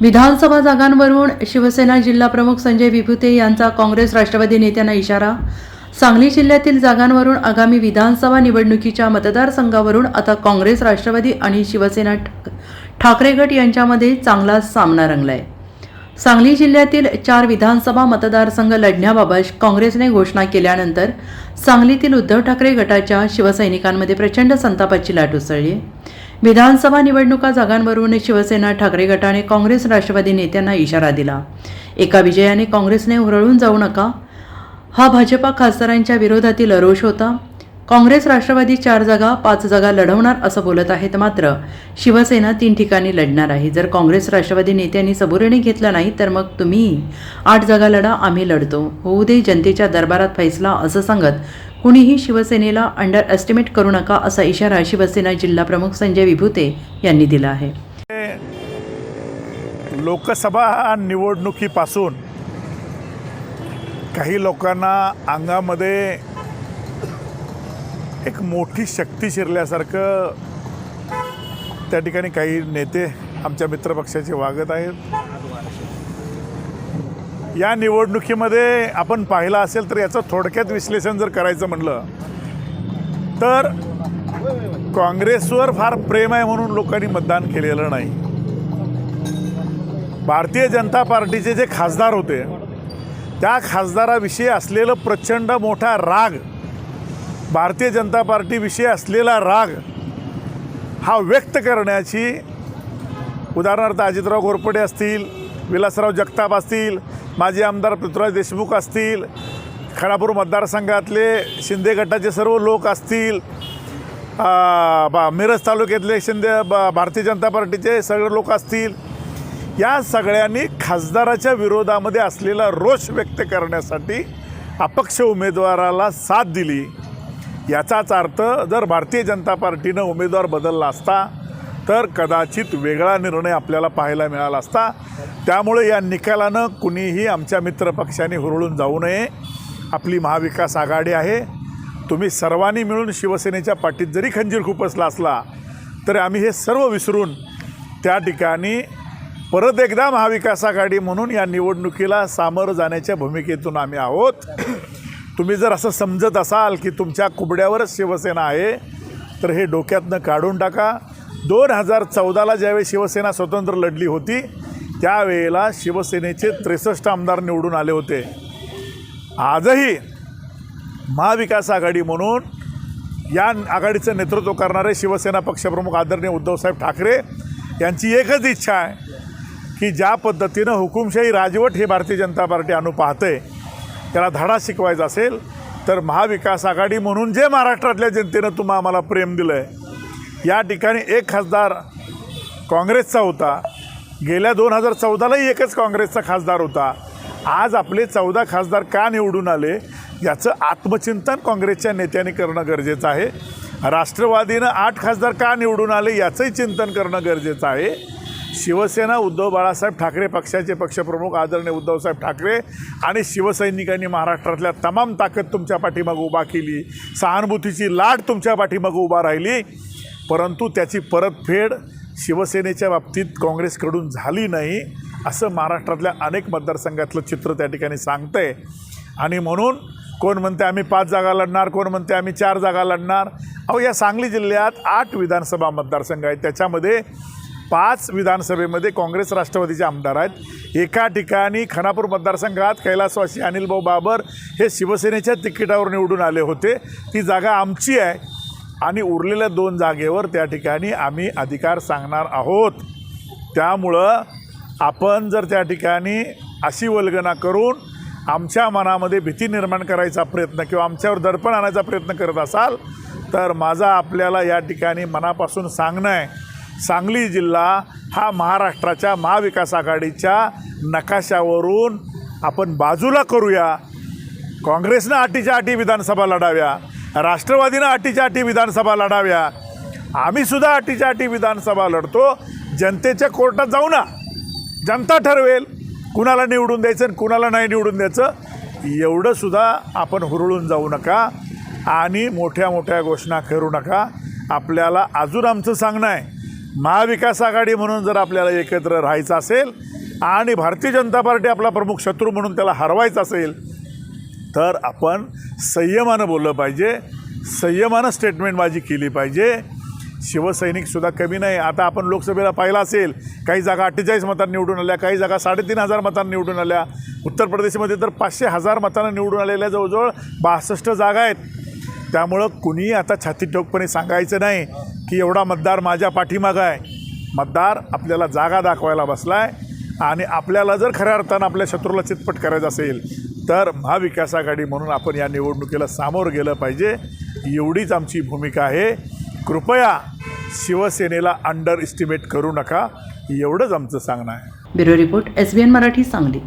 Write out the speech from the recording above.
विधानसभा जागांवरून शिवसेना जिल्हाप्रमुख संजय विभुते यांचा काँग्रेस राष्ट्रवादी नेत्यांना इशारा. सांगली जिल्ह्यातील जागांवरून आगामी विधानसभा निवडणुकीच्या मतदारसंघावरून आता काँग्रेस राष्ट्रवादी आणि शिवसेना ठाकरे गट यांच्यामध्ये चांगला सामना रंगलाय. सांगली जिल्ह्यातील चार विधानसभा मतदारसंघ लढण्याबाबत काँग्रेसने घोषणा केल्यानंतर सांगलीतील उद्धव ठाकरे गटाच्या शिवसैनिकांमध्ये प्रचंड संतापाची लाट उसळली. विधानसभा निवडणुका जागांवरून शिवसेना ठाकरे गटाने काँग्रेस राष्ट्रवादी नेत्यांना इशारा दिला. एका विजयाने काँग्रेसने हुरळून जाऊ नका. हा भाजपा खासदारांच्या विरोधातील रोष होता. काँग्रेस राष्ट्रवादी चार जागा पाच जागा लढवणार असं बोलत आहेत मात्र शिवसेना तीन ठिकाणी लढणार आहे. जर काँग्रेस राष्ट्रवादी नेत्यांनी सबुरीने घेतलं नाही तर मग तुम्ही आठ जागा लढा आम्ही लढतो. होऊ दे जनतेच्या दरबारात फैसला असं सांगत कुणीही शिवसेनेला अंडर एस्टिमेट करू नका असा इशारा शिवसेना जिल्हा प्रमुख संजय विभुते यांनी दिला आहे. लोकसभा निवडणुकीपासून काही लोकांना अंगामध्ये एक मोठी शक्ती शिरल्यासारखं त्या ठिकाणी काही नेते आमच्या मित्रपक्षाचे वागत आहेत. या निवडणुकीमध्ये आपण पाहिलं असेल तर याचं थोडक्यात विश्लेषण जर करायचं म्हणलं तर काँग्रेसवर फार प्रेम आहे म्हणून लोकांनी मतदान केलेलं नाही. भारतीय जनता पार्टीचे जे खासदार होते त्या खासदाराविषयी असलेलं प्रचंड मोठा राग भारतीय जनता पार्टीविषयी असलेला राग हा व्यक्त करण्याची उदाहरणार्थ अजितराव घोरपडे असतील विलासराव जगताप असतील माजी आमदार पृथ्वीराज देशमुख असतील खानापूर मतदारसंघातले शिंदे गटाचे सर्व लोक असतील बा मिरज तालुक्यातले शिंदे भारतीय जनता पार्टीचे सगळे लोक असतील या सगळ्यांनी खासदाराच्या विरोधामध्ये असलेला रोष व्यक्त करण्यासाठी अपक्ष उमेदवाराला साथ दिली. याचाच अर्थ जर भारतीय जनता पार्टीनं उमेदवार बदलला असता तर कदाचित वेगळा निर्णय आपल्याला पाहायला मिळाला असता. त्यामुळे या निकालानं कुणीही आमच्या मित्रपक्षाने हुरळून जाऊ नये. आपली महाविकास आघाडी आहे. तुम्ही सर्वांनी मिळून शिवसेनेच्या पाठीत जरी खंजीर खुपसला असला तरी आम्ही हे सर्व विसरून त्या ठिकाणी परत एकदा महाविकास आघाडी म्हणून या निवडणुकीला सामोरं जाण्याच्या भूमिकेतून आम्ही आहोत. तुम्ही जर असं समजत असाल की तुमच्या कुबड्यावरच शिवसेना आहे तर हे डोक्यातनं काढून टाका. दोन हजार चौदाला ज्यावेळी शिवसेना स्वतंत्र लढली होती त्यावेळेला शिवसेनेचे त्रेसष्ट आमदार निवडून आले होते. आजही महाविकास आघाडी म्हणून या आघाडीचं नेतृत्व करणारे शिवसेना पक्षप्रमुख आदरणीय उद्धवसाहेब ठाकरे यांची एकच इच्छा आहे की ज्या पद्धतीनं हुकुमशाही राजवट हे भारतीय जनता पार्टी आणू पाहते त्याला धडा शिकवायचा असेल तर महाविकास आघाडी म्हणून जे महाराष्ट्रातल्या जनतेनं तुम्हा आम्हाला प्रेम दिलं आहे या ठिकाणी एक खासदार काँग्रेसचा होता. गेल्या दोन हजार चौदालाही एकच काँग्रेसचा खासदार होता. आज आपले चौदा खासदार का निवडून आले याचं आत्मचिंतन काँग्रेसच्या नेत्यांनी करणं गरजेचं आहे. राष्ट्रवादीनं आठ खासदार का निवडून आले याचंही चिंतन करणं गरजेचं आहे. शिवसेना उद्धव बाळासाहेब ठाकरे पक्षाचे पक्षप्रमुख आदरणीय उद्धवसाहेब ठाकरे आणि शिवसैनिकांनी महाराष्ट्रातल्या तमाम ताकद तुमच्या पाठीमागं उभा केली. सहानुभूतीची लाट तुमच्या पाठीमागं उभा राहिली. परंतु त्याची परतफेड शिवसेनेच्या बाबतीत काँग्रेसकडून झाली नाही असं महाराष्ट्रातल्या अनेक मतदारसंघातलं चित्र त्या ठिकाणी सांगतं आहे आणि म्हणून कोण म्हणते आम्ही पाच जागा लढणार कोण म्हणते आम्ही चार जागा लढणार? अहो या सांगली जिल्ह्यात आठ विधानसभा मतदारसंघ आहेत. त्याच्यामध्ये पाच विधानसभेमध्ये काँग्रेस राष्ट्रवादीचे आमदार आहेत. एका ठिकाणी खानापूर मतदारसंघात कैलासवासी अनिलभाऊ बाबर हे शिवसेनेच्या तिकिटावर निवडून आले होते. ती जागा आमची आहे. आणि उरलेल्या दोन जागेवर त्या ठिकाणी आम्ही अधिकार सांगणार आहोत. त्यामुळं आपण जर त्या ठिकाणी अशी वल्गना करून आमच्या मनामध्ये भीती निर्माण करायचा प्रयत्न किंवा आमच्यावर दडपण आणायचा प्रयत्न करत असाल तर माझा आपल्याला या ठिकाणी मनापासून सांगणं आहे. सांगली जिल्हा हा महाराष्ट्राच्या महाविकास आघाडीच्या नकाशावरून आपण बाजूला करूया. काँग्रेसनं अटीच्या अटी विधानसभा लढाव्या. राष्ट्रवादीनं अटीच्या अटी विधानसभा लढाव्या. आम्हीसुद्धा अटीच्या अटी विधानसभा लढतो. जनतेच्या कोर्टात जाऊ ना. जनता ठरवेल कुणाला निवडून द्यायचं आणि कुणाला नाही निवडून द्यायचं. एवढंसुद्धा आपण हुरळून जाऊ नका आणि मोठ्या मोठ्या घोषणा करू नका. आपल्याला अजून आमचं सांगणं आहे. महाविकास आघाडी म्हणून जर आपल्याला एकत्र राहायचं असेल आणि भारतीय जनता पार्टी आपला प्रमुख शत्रू म्हणून त्याला हरवायचं असेल तर आपण संयमानं बोललं पाहिजे संयमानं स्टेटमेंटबाजी केली पाहिजे. शिवसैनिकसुद्धा कमी नाही. आता आपण लोकसभेला पाहिलं असेल काही जागा अठ्ठेचाळीस मतांनी निवडून आल्या काही जागा साडेतीन हजार मतांनी निवडून आल्या. उत्तर प्रदेशमध्ये तर पाचशे हजार मतांना निवडून आलेल्या जवळजवळ बासष्ट जागा आहेत. त्यामुळं कुणीही आता छाती ठोकपणे सांगायचं नाही. की एवढा मतदार माझ्या पाठीमागं आहे. मतदार आपल्याला जागा दाखवायला बसला आहे आणि आपल्याला जर खऱ्या अर्थानं आपल्या शत्रूला चितपट करायचं असेल तर महाविकास आघाडी म्हणून आपण या निवडणुकीला सामोरं गेलं पाहिजे. एवढीच आमची भूमिका आहे. कृपया शिवसेनेला अंडर इस्टिमेट करू नका. एवढंच आमचं सांगणं आहे. Bureau report S B N Marathi Sangli.